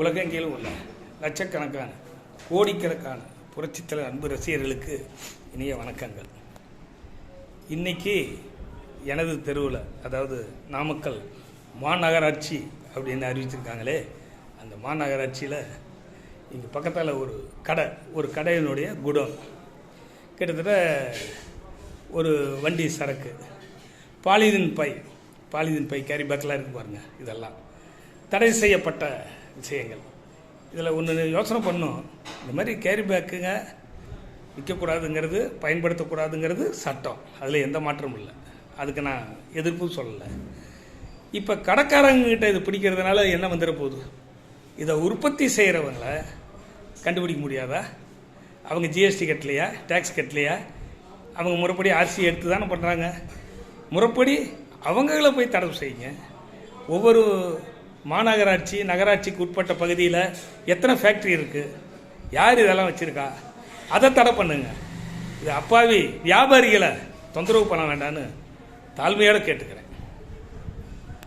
உலகெங்கிலும் உள்ள லட்சக்கணக்கான கோடிக்கணக்கான புரட்சித்தலைவர் அன்பு ரசிகர்களுக்கு இனிய வணக்கங்கள். இன்னைக்கு எனது தெருவில் அதாவது நாமக்கல் மாநகராட்சி அப்படின்னு அறிவிச்சிருக்காங்களே அந்த மாநகராட்சியில் இங்கே பக்கத்தில் ஒரு கடை ஒரு கடையினுடைய குடோன் கிட்டத்தட்ட ஒரு வண்டி சரக்கு. பாலிதீன் பை பாலிதீன் பை கேரி பேக்கெலாம் இருக்கு பாருங்கள் இதெல்லாம். தடை செய்யப்பட்ட விஷயங்கள். இதில் ஒன்று யோசனை பண்ணோம். இந்த மாதிரி கேரி பேக்குங்க விற்கக்கூடாதுங்கிறது பயன்படுத்தக்கூடாதுங்கிறது சட்டம். அதில் எந்த மாற்றமும் இல்லை. அதுக்கு நான் எதிர்ப்பும் சொல்லலை. இப்போ கடைக்காரங்கிட்ட இது பிடிக்கிறதுனால என்ன வந்துட போகுது? இதை உற்பத்தி செய்கிறவங்கள கண்டுபிடிக்க முடியாதா? அவங்க ஜிஎஸ்டி கட்டலையா? டேக்ஸ் கட்டலையா? அவங்க முறைப்படி ஆர்சி எடுத்து தானே பண்ணுறாங்க முறைப்படி அவங்கள போய் தடவு செய்யுங்க. ஒவ்வொரு மாநகராட்சி நகராட்சிக்கு உட்பட்ட பகுதியில் எத்தனை ஃபேக்ட்ரி இருக்குது யார் இதெல்லாம் வச்சுருக்கா? அதை தடை பண்ணுங்க. இது அப்பாவி வியாபாரிகளை தொந்தரவு பண்ண வேண்டான்னு தாழ்மையோடு கேட்டுக்கிறேன்.